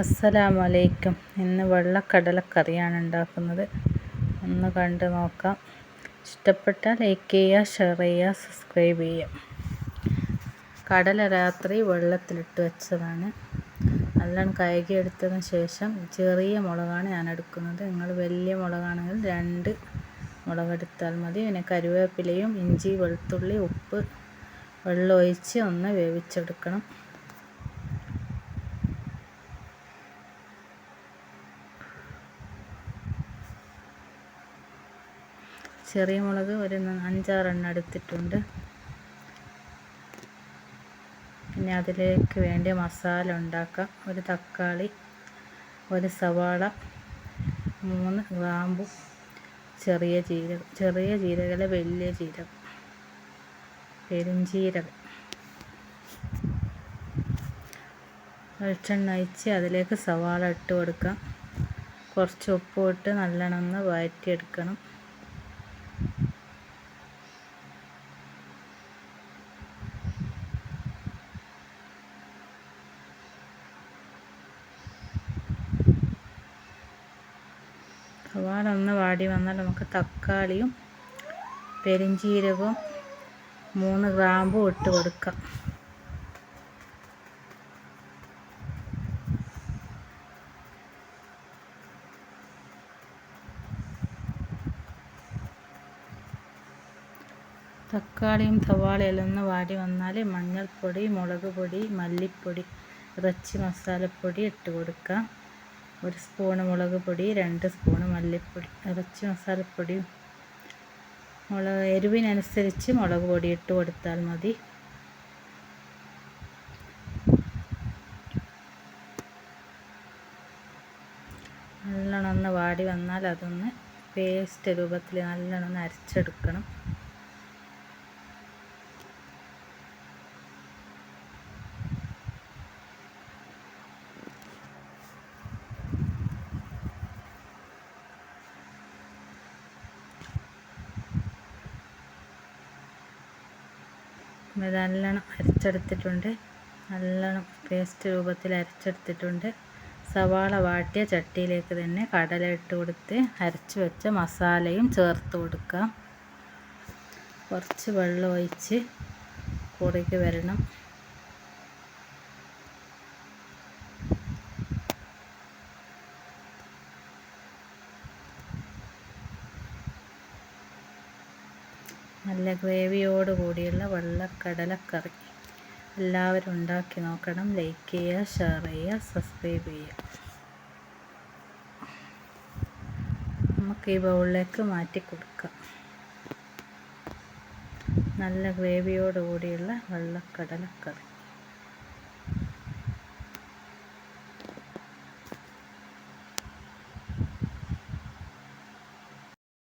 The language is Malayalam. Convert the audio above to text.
അസ്സലാമു അലൈക്കും ഇന്ന് വെള്ളക്കടലക്കറിയാണ് ഉണ്ടാക്കുന്നത് ഒന്ന് കണ്ട് നോക്കാം. ഇഷ്ടപ്പെട്ടാൽ ലൈക്ക് ചെയ്യുക ഷെയർ ചെയ്യുക സബ്സ്ക്രൈബ് ചെയ്യുക. കടല രാത്രി വെള്ളത്തിലിട്ട് വെച്ചതാണ്. നല്ലോണം കഴുകി എടുത്തതിന് ശേഷം ചെറിയ മുളകാണ് ഞാൻ എടുക്കുന്നത് നിങ്ങൾ വലിയ മുളകാണെങ്കിൽ രണ്ട് മുളകെടുത്താൽ മതി. പിന്നെ കരുവേപ്പിലയും ഇഞ്ചി വെളുത്തുള്ളി ഉപ്പ് വെള്ളം ഒഴിച്ച് ഒന്ന് വേവിച്ചെടുക്കണം. ചെറിയ മുളക് ഒരു അഞ്ചാറെണ്ണം എടുത്തിട്ടുണ്ട്. പിന്നെ അതിലേക്ക് വേണ്ടിയ മസാല ഉണ്ടാക്കാം. ഒരു തക്കാളി ഒരു സവാള മൂന്ന് ഗ്രാമ്പു ചെറിയ ജീരകം ചെറിയ ജീരകമല്ല വലിയ ജീരകം പെരുംജീരകം. വെളിച്ചെണ്ണ അയച്ച് അതിലേക്ക് സവാള ഇട്ട് കൊടുക്കാം. കുറച്ച് ഉപ്പ് ഇട്ട് നല്ലോണം ഒന്ന് വഴറ്റിയെടുക്കണം ഒന്ന് വാടി വന്നാൽ നമുക്ക് തക്കാളിയും പെരിഞ്ചീരകവും മൂന്ന് ഗ്രാമ്പും ഇട്ട് കൊടുക്കാം. തക്കാളിയും സവാളയെല്ലാം ഒന്ന് വാടി വന്നാൽ മഞ്ഞൾപ്പൊടി മുളക് പൊടി മല്ലിപ്പൊടി ഇറച്ചി മസാലപ്പൊടി ഇട്ട് കൊടുക്കാം. ഒരു സ്പൂണ് മുളക് പൊടി രണ്ട് സ്പൂണ് മല്ലിപ്പൊടി ഇറച്ചി മസാലപ്പൊടിയും മുളക് എരിവിനനുസരിച്ച് മുളക് പൊടി ഇട്ട് കൊടുത്താൽ മതി. നല്ലോണം ഒന്ന് വാടി വന്നാൽ അതൊന്ന് പേസ്റ്റ് രൂപത്തിൽ നല്ലോണം ഒന്ന് അരച്ചെടുക്കണം. നല്ലോണം അരച്ചെടുത്തിട്ടുണ്ട്. നല്ലോണം പേസ്റ്റ് രൂപത്തിൽ അരച്ചെടുത്തിട്ടുണ്ട്. സവാള വാട്ടിയ ചട്ടിയിലേക്ക് തന്നെ കടല ഇട്ട് കൊടുത്ത് അരച്ച് വെച്ച മസാലയും ചേർത്ത് കൊടുക്കാം. കുറച്ച് വെള്ളം ഒഴിച്ച് കൂടേക്ക് വരണം. നല്ല ഗ്രേവിയോട് കൂടിയുള്ള വെള്ളക്കടലക്കറി. എല്ലാവരും ഉണ്ടാക്കി നോക്കണം. ലൈക്ക് ചെയ്യുക ഷെയർ ചെയ്യുക സബ്സ്ക്രൈബ് ചെയ്യുക. നമുക്ക് ഈ ബൗളിലേക്ക് മാറ്റി കൊടുക്കാം. നല്ല ഗ്രേവിയോട് കൂടിയുള്ള വെള്ളക്കടലക്കറി.